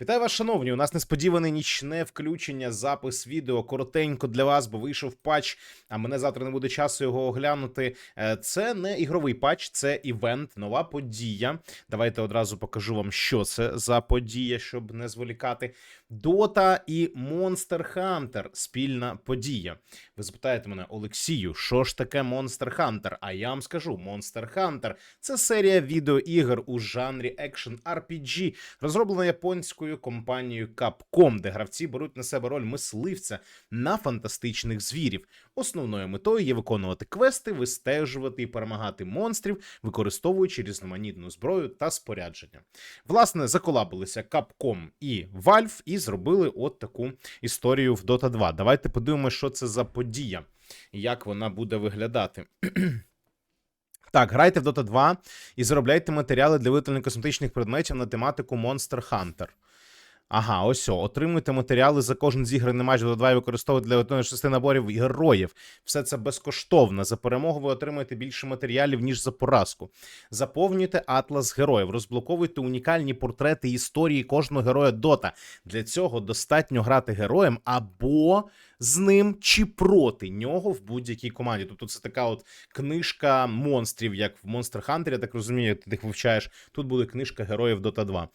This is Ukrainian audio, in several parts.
Вітаю вас, шановні. У нас несподіване нічне включення, запис відео коротенько для вас, бо вийшов патч. А мене завтра не буде часу його оглянути. Е, Це не ігровий патч, це івент, нова подія. Давайте одразу покажу вам, що це за подія, щоб не зволікати. Дота і Monster Hunter – спільна подія. Ви запитаєте мене, Олексію, що ж таке Monster Hunter? А я вам скажу: Monster Hunter – це серія відеоігр у жанрі Action RPG, розроблена японською компанією Capcom, де гравці беруть на себе роль мисливця на фантастичних звірів. Основною метою є виконувати квести, вистежувати і перемагати монстрів, використовуючи різноманітну зброю та спорядження. Власне, заколабилися Capcom і Valve і зробили от таку історію в Dota 2. Давайте подивимося, що це за подія як вона буде виглядати. Так, грайте в Dota 2 і заробляйте матеріали для виготовлення косметичних предметів на тематику Monster Hunter. Ага, ось о. Отримуйте матеріали за кожен зіграний матч до 2 і використовувати для виготовлення шести наборів героїв. Все це безкоштовно. За перемогу ви отримаєте більше матеріалів, ніж за поразку. Заповнюйте атлас героїв, розблоковуйте унікальні портрети історії кожного героя Дота. Для цього достатньо грати героєм або з ним чи проти нього в будь-якій команді. Тобто це така от книжка монстрів, як в Monster Hunter, я так розумію, ти їх вивчаєш. Тут буде книжка героїв Dota 2.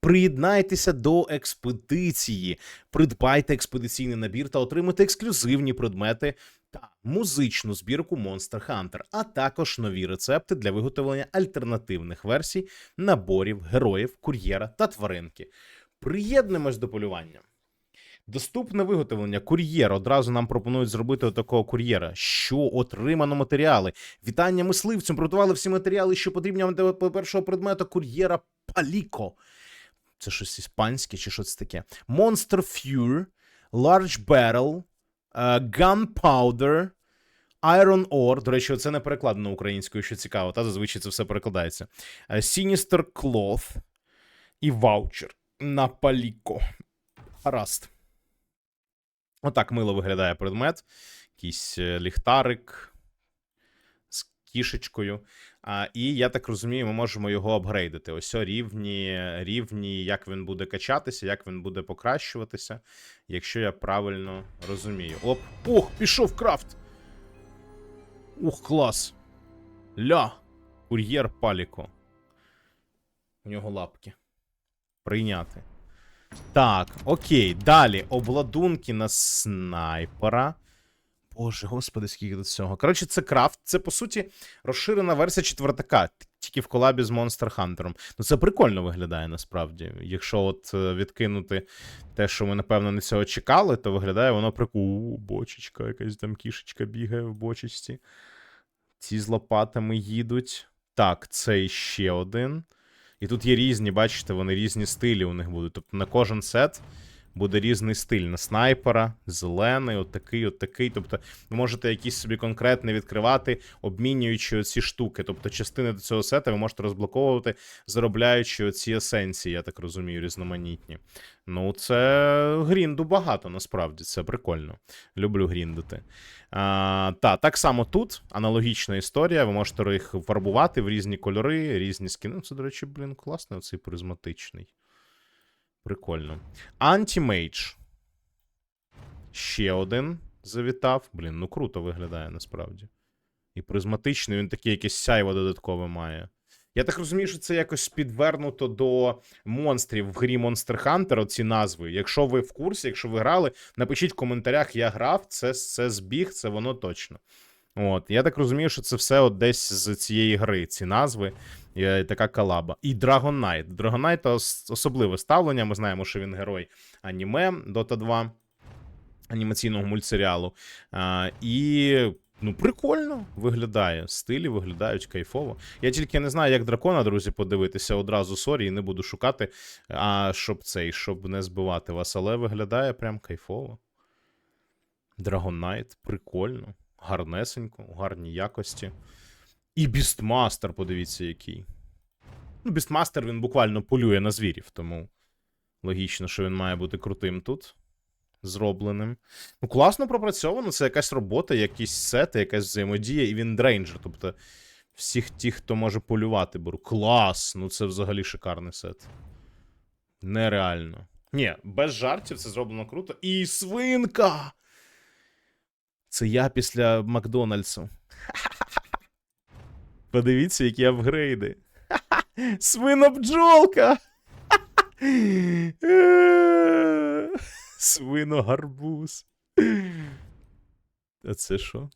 Приєднайтеся до експедиції, придбайте експедиційний набір та отримайте ексклюзивні предмети та музичну збірку Monster Hunter, а також нові рецепти для виготовлення альтернативних версій наборів героїв, кур'єра та тваринки. Приєднуємось до полювання. Доступне виготовлення кур'єр. Одразу нам пропонують зробити такого кур'єра. Що отримано матеріали? Вітання мисливцям. Приготували всі матеріали, що потрібні вам для першого предмета кур'єра Паліко. Це щось іспанське чи що це таке? Monster Fury, Large Barrel, е, Gunpowder, Iron Ore. До речі, це не перекладено українською, що цікаво, та зазвичай це все перекладається. Е, Sinister Cloth і ваучер на Паліко. Гаразд. Отак мило виглядає предмет. Якийсь е, ліхтарик з кішечкою. А, і я так розумію, ми можемо його апгрейдити. Ось рівні, рівні, як він буде качатися, як він буде покращуватися, якщо я правильно розумію. Оп, ух, пішов крафт! Ух, клас! Ля! Кур'єр Паліко. У нього лапки. Прийняти. Так, окей, далі. Обладунки на снайпера. Боже, господи, скільки до цього. Коротше, це крафт. Це, по суті, розширена версія четвертака, тільки в колабі з Monster Hunter. Ну, це прикольно виглядає насправді. Якщо от е, відкинути те, що ми, напевно, не цього чекали, то виглядає воно прикольно. Бочечка, якась там кішечка бігає в бочечці. Ці з лопатами їдуть. Так, це ще один. І тут є різні, бачите, вони різні стилі у них будуть. Тобто на кожен сет буде різний стиль. На снайпера, зелений, отакий, отакий. Тобто ви можете якісь собі конкретне відкривати, обмінюючи оці штуки. Тобто частини до цього сета ви можете розблоковувати, заробляючи оці есенції, я так розумію, різноманітні. Ну, це грінду багато, насправді, це прикольно. Люблю гріндити. А, та, так само тут аналогічна історія. Ви можете їх фарбувати в різні кольори, різні скини. Ну, Це, до речі, блін, класний оцей призматичний. Прикольно. Антімейдж. Ще один завітав. Блін, ну круто виглядає насправді. І призматичний, він такий якесь сяйво додаткове має. Я так розумію, що це якось підвернуто до монстрів в грі Monster Hunter, оці назви. Якщо ви в курсі, якщо ви грали, напишіть в коментарях, я грав, це, це збіг, це воно точно. От, я так розумію, що це все от десь з цієї гри, ці назви, е, така колаба. І Dragon Knight. Dragon Knight особливе ставлення. Ми знаємо, що він герой аніме Dota 2, анімаційного мультсеріалу. А, і. Ну, прикольно виглядає. Стилі виглядають кайфово. Я тільки не знаю, як дракона, друзі, подивитися одразу сорі, і не буду шукати, а щоб цей, щоб не збивати вас, але виглядає прям кайфово. Dragon Knight, прикольно, гарнесенько, у гарній якості. І Бістмастер, подивіться, який. Ну, Бістмастер він буквально полює на звірів, тому логічно, що він має бути крутим тут. Зробленим. Ну, класно пропрацьовано, це якась робота, якісь сети, якась взаємодія, і він дрейнджер. Тобто, всіх тих, хто може полювати, беру. Клас! Ну це взагалі шикарний сет. Нереально. Ні, без жартів це зроблено круто. І свинка! Це я після Макдональдсу. Подивіться, які апгрейди. Свинобджолка! Свиногарбуз. А це що?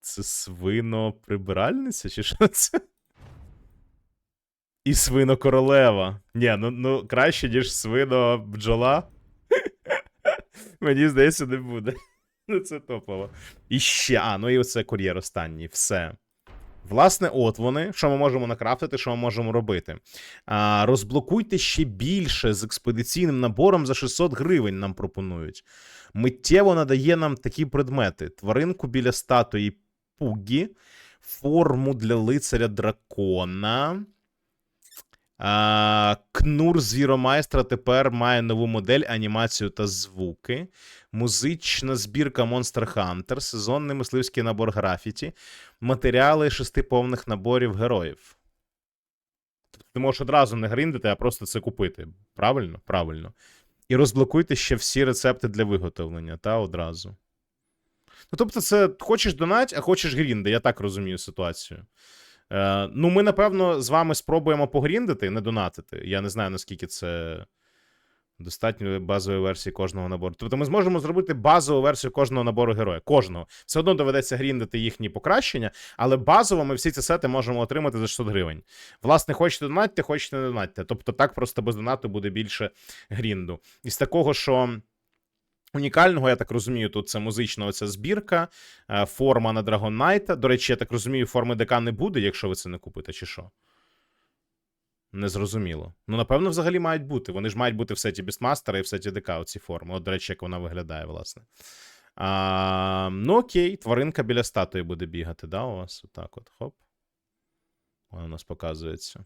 Це свиноприбиральниця, чи що це? І свинокоролева. Ні, ну, ну краще, ніж свино-бджола. Мені здається, не буде. Ну, це топово. І ще, а, ну і оце кур'єр останній. Все. Власне, от вони. Що ми можемо накрафтити, що ми можемо робити. А, розблокуйте ще більше з експедиційним набором за 600 гривень нам пропонують. Миттєво надає нам такі предмети: тваринку біля статуї Пугі, форму для лицаря дракона. А, Кнур звіромайстра тепер має нову модель, анімацію та звуки. Музична збірка Monster Hunter, сезонний мисливський набор графіті, матеріали шести повних наборів героїв. Тобто ти можеш одразу не гриндити, а просто це купити. Правильно? Правильно. І розблокуйте ще всі рецепти для виготовлення, та одразу. Ну, тобто, це хочеш донать, а хочеш грінди, я так розумію ситуацію. Е, ну, ми, напевно, з вами спробуємо погріндити, не донатити. Я не знаю, наскільки це достатньо базової версії кожного набору. Тобто ми зможемо зробити базову версію кожного набору героя. Кожного. Все одно доведеться гріндити їхні покращення, але базово ми всі ці сети можемо отримати за 600 гривень. Власне, хочете донатьте, хочете не донатьте. Тобто так просто без донату буде більше грінду. Із такого, що. Унікального, я так розумію, тут це музична оця збірка, е, форма на Knight. До речі, я так розумію, форми ДК не буде, якщо ви це не купите, чи що? Незрозуміло. Ну, напевно, взагалі мають бути. Вони ж мають бути в сеті Бістмастера і в сеті ДК оці форми. От, до речі, як вона виглядає, власне. А, Ну, окей, тваринка біля статуї буде бігати, да, у вас? Отак от. Хоп. Вона у нас показується.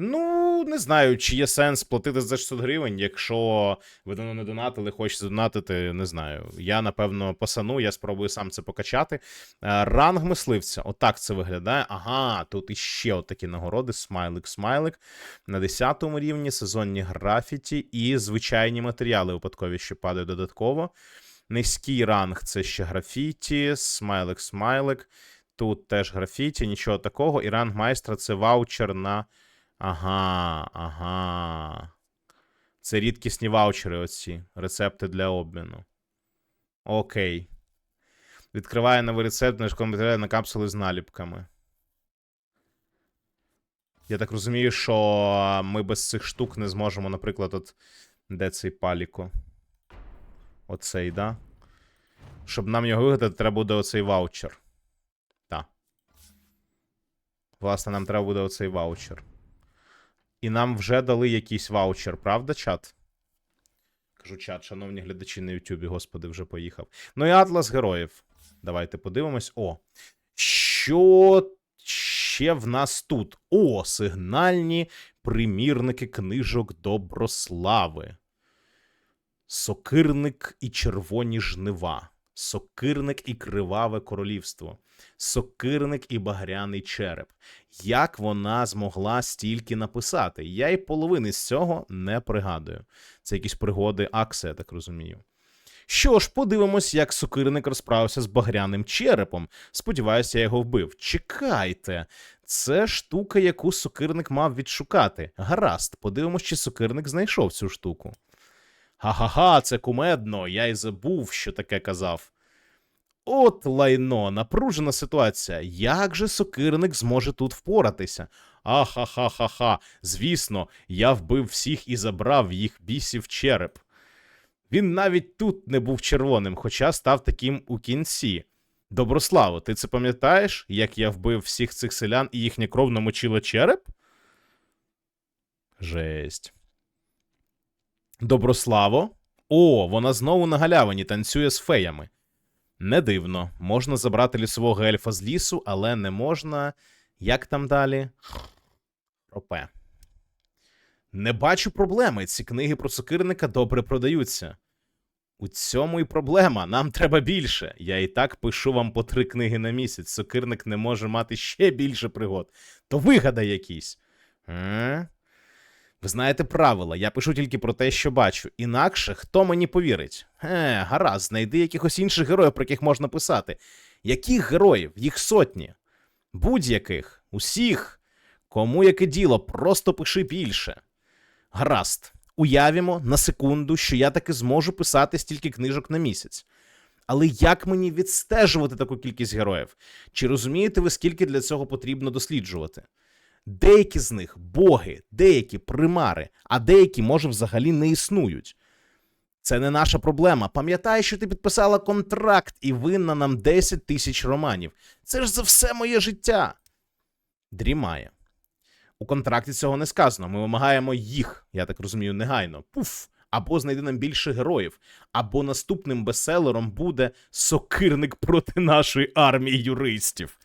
Ну, не знаю, чи є сенс платити за 600 гривень, якщо ви давно не донатили, хочете донатити, не знаю. Я, напевно, посану, я спробую сам це покачати. Е, Ранг мисливця. Отак це виглядає. Ага, тут іще отакі нагороди: смайлик-смайлик. На 10 рівні сезонні графіті і звичайні матеріали випадкові, що падають додатково. Низький ранг це ще графіті, смайлик-смайлик. Тут теж графіті, нічого такого. І ранг майстра це ваучер на. Ага, ага. Це рідкісні ваучери оці. Рецепти для обміну. Окей. Відкриває новий рецепт на матеріали на капсули з наліпками. Я так розумію, що ми без цих штук не зможемо, наприклад, от. Де цей паліко? Оцей, да? Щоб нам його вигадати, треба буде оцей ваучер. Так. Власне, нам треба буде оцей ваучер. І нам вже дали якийсь ваучер, правда, чат? Кажу, чат, шановні глядачі на Ютубі, господи, вже поїхав. Ну і Атлас героїв. Давайте подивимось. О. Що ще в нас тут? О, сигнальні примірники книжок Доброслави. Сокирник і червоні жнива. Сокирник і криваве королівство. Сокирник і багряний череп. Як вона змогла стільки написати? Я й половини з цього не пригадую. Це якісь пригоди Акса, я так розумію. Що ж, подивимось, як сокирник розправився з багряним черепом. Сподіваюся, я його вбив. Чекайте, це штука, яку сокирник мав відшукати. Гаразд, подивимось, чи сокирник знайшов цю штуку. Ха-ха-ха, це кумедно, я й забув, що таке казав. От лайно, напружена ситуація. Як же сокирник зможе тут впоратися? Ахахахаха. Звісно, я вбив всіх і забрав їх бісів череп. Він навіть тут не був червоним, хоча став таким у кінці. Доброславо, ти це пам'ятаєш, як я вбив всіх цих селян і їхня кров намочила череп? Жесть. Доброславо? О, вона знову на галявині танцює з феями. Не дивно, можна забрати лісового ельфа з лісу, але не можна. Як там далі? Ропе. Не бачу проблеми. Ці книги про сокирника добре продаються. У цьому і проблема. Нам треба більше. Я і так пишу вам по три книги на місяць. Сокирник не може мати ще більше пригод. То вигадай якийсь. Е? Ви знаєте правила, я пишу тільки про те, що бачу. Інакше хто мені повірить? Е, гаразд, знайди якихось інших героїв, про яких можна писати. Яких героїв? Їх сотні. Будь-яких, усіх. Кому яке діло, просто пиши більше. Гаразд, уявімо на секунду, що я таки зможу писати стільки книжок на місяць. Але як мені відстежувати таку кількість героїв? Чи розумієте ви, скільки для цього потрібно досліджувати? Деякі з них боги, деякі примари, а деякі, може, взагалі не існують. Це не наша проблема. Пам'ятай, що ти підписала контракт і винна нам 10 тисяч романів. Це ж за все моє життя. Дрімає. У контракті цього не сказано. Ми вимагаємо їх, я так розумію, негайно. Пуф. Або знайди нам більше героїв, або наступним бестселером буде сокирник проти нашої армії юристів.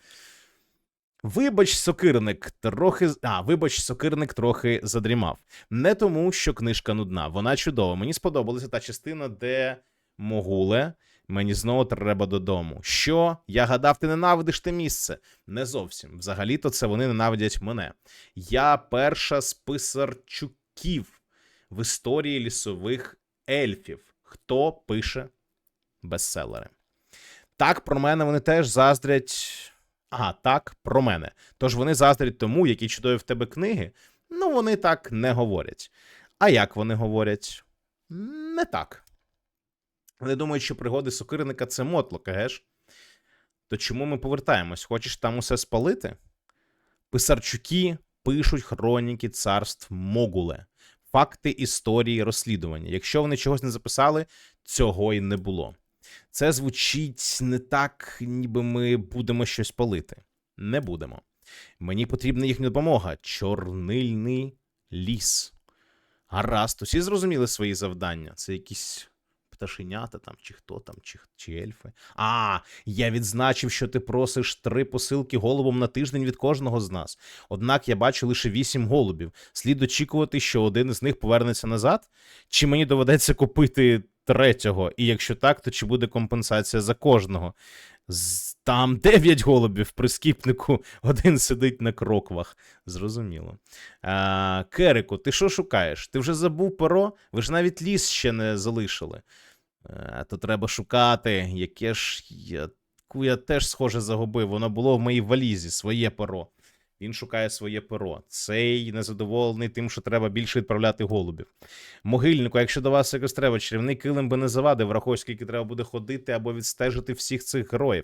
Вибач, сокирник трохи. А, вибач, сокирник трохи задрімав. Не тому, що книжка нудна, вона чудова. Мені сподобалася та частина, де Могуле. Мені знову треба додому. Що? Я гадав, ти ненавидиш те місце. Не зовсім. Взагалі-то це вони ненавидять мене. Я перша з писарчуків в історії лісових ельфів. Хто пише бестселери? Так, про мене вони теж заздрять. Ага, так, про мене. Тож вони заздрять тому, які чудові в тебе книги. Ну, вони так не говорять. А як вони говорять? Не так. Вони думають, що пригоди сокирника це мотлок, геш? То чому ми повертаємось? Хочеш там усе спалити? Писарчуки пишуть хроніки царств Могуле, факти історії розслідування. Якщо вони чогось не записали, цього й не було. Це звучить не так, ніби ми будемо щось палити. Не будемо. Мені потрібна їхня допомога. Чорнильний ліс. Гаразд, усі зрозуміли свої завдання. Це якісь пташенята там, чи хто там, чи, чи ельфи. А, я відзначив, що ти просиш три посилки голубом на тиждень від кожного з нас. Однак я бачу лише вісім голубів. Слід очікувати, що один із них повернеться назад? Чи мені доведеться купити третього? І якщо так, то чи буде компенсація за кожного? Там дев'ять голубів в прискіпнику, один сидить на кроквах. Зрозуміло. А, Керику, ти що шукаєш? Ти вже забув перо? Ви ж навіть ліс ще не залишили. А, то треба шукати, яке ж я, я теж, схоже, загубив. Воно було в моїй валізі, своє перо. Він шукає своє перо. Цей незадоволений тим, що треба більше відправляти голубів. Могильнику, якщо до вас якось треба, чарівний килим би не завадив, враховуй, скільки треба буде ходити або відстежити всіх цих героїв.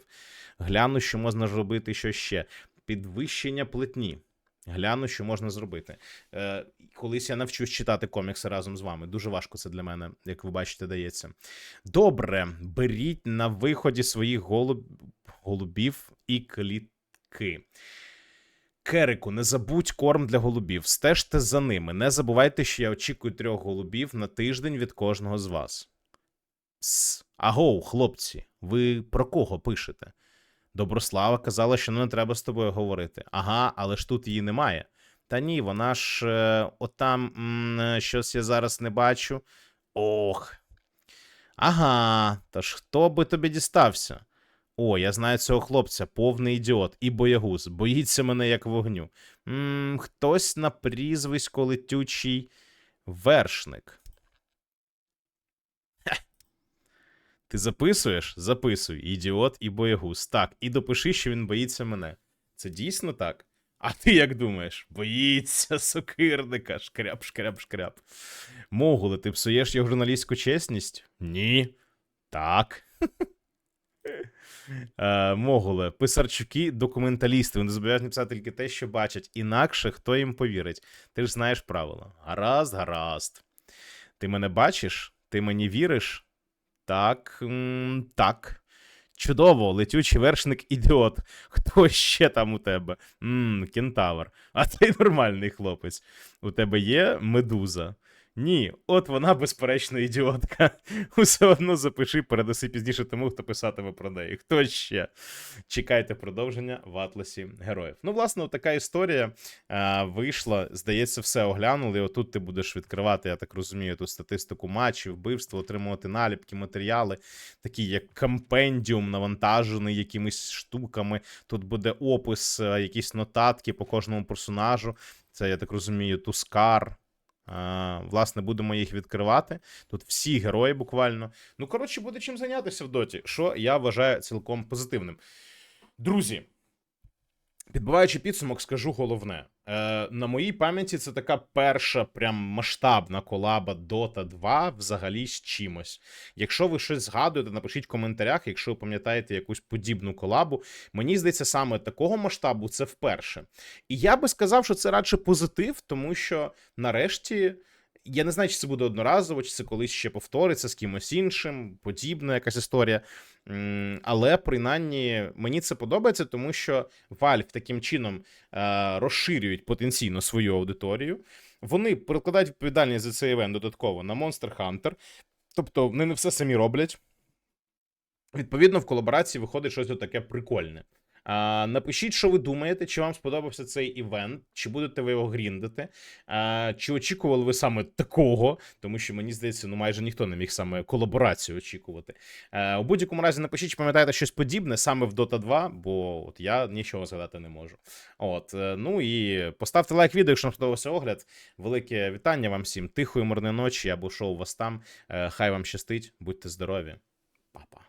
Гляну, що можна зробити що ще. Підвищення плетні. Гляну, що можна зробити. Е, колись я навчусь читати комікси разом з вами. Дуже важко це для мене, як ви бачите, дається. Добре, беріть на виході своїх голуб... голубів і клітки. Керику, не забудь корм для голубів. Стежте за ними. Не забувайте, що я очікую трьох голубів на тиждень від кожного з вас. Пс. Агоу, хлопці, ви про кого пишете? Доброслава казала, що не треба з тобою говорити. Ага, але ж тут її немає. Та ні, вона ж е, отам м, е, щось я зараз не бачу. Ох. Ага, та ж хто би тобі дістався? О, я знаю цього хлопця, повний ідіот і боягуз, боїться мене як вогню. м хтось на прізвисько летючий вершник. Ти записуєш? Записуй. Ідіот і боягуз. Так, і допиши, що він боїться мене. Це дійсно так? А ти як думаєш? Боїться сокирника. Шкряп, шкряп, шкряп. Могуле, ти псуєш його журналістську чесність? Ні. Так. Е, Могуле, писарчуки, документалісти. Вони зобов'язані писати тільки те, що бачать. Інакше хто їм повірить? Ти ж знаєш правила. Гаразд, гаразд. Ти мене бачиш? Ти мені віриш? Так, м, так. Чудово, летючий вершник ідіот. Хто ще там у тебе? Мм, кентавр. А ти нормальний хлопець. У тебе є медуза. Ні, от вона, безперечно, ідіотка. Усе одно запиши, передаси пізніше тому, хто писатиме про неї. Хто ще? Чекайте продовження в Атласі героїв. Ну, власне, така історія а, вийшла. Здається, все оглянули. Отут ти будеш відкривати, я так розумію, ту статистику матчів, вбивства, отримувати наліпки, матеріали, такі як компендіум, навантажений якимись штуками. Тут буде опис, а, якісь нотатки по кожному персонажу. Це, я так розумію, Тускар. Власне, будемо їх відкривати. Тут всі герої буквально. Ну, коротше, буде чим зайнятися в доті, що я вважаю цілком позитивним. Друзі, підбиваючи підсумок, скажу головне. Е, на моїй пам'яті це така перша прям масштабна колаба Dota 2 взагалі з чимось. Якщо ви щось згадуєте, напишіть в коментарях, якщо ви пам'ятаєте якусь подібну колабу. Мені здається, саме такого масштабу це вперше. І я би сказав, що це радше позитив, тому що нарешті. Я не знаю, чи це буде одноразово, чи це колись ще повториться з кимось іншим, подібна якась історія. Але принаймні мені це подобається, тому що Valve таким чином е, розширюють потенційно свою аудиторію. Вони перекладають відповідальність за цей івент додатково на Monster Hunter. Тобто вони не все самі роблять. Відповідно, в колаборації виходить щось таке прикольне. Напишіть, що ви думаєте, чи вам сподобався цей івент, чи будете ви його гріндити, чи очікували ви саме такого, тому що мені здається, ну майже ніхто не міг саме колаборацію очікувати. У будь-якому разі напишіть, чи пам'ятаєте щось подібне саме в Dota 2, бо от я нічого згадати не можу. От, е, ну і поставте лайк відео, якщо вам сподобався огляд. Велике вітання вам всім, тихої мирної ночі або шоу вас там. Е, хай вам щастить, будьте здорові, Па-па.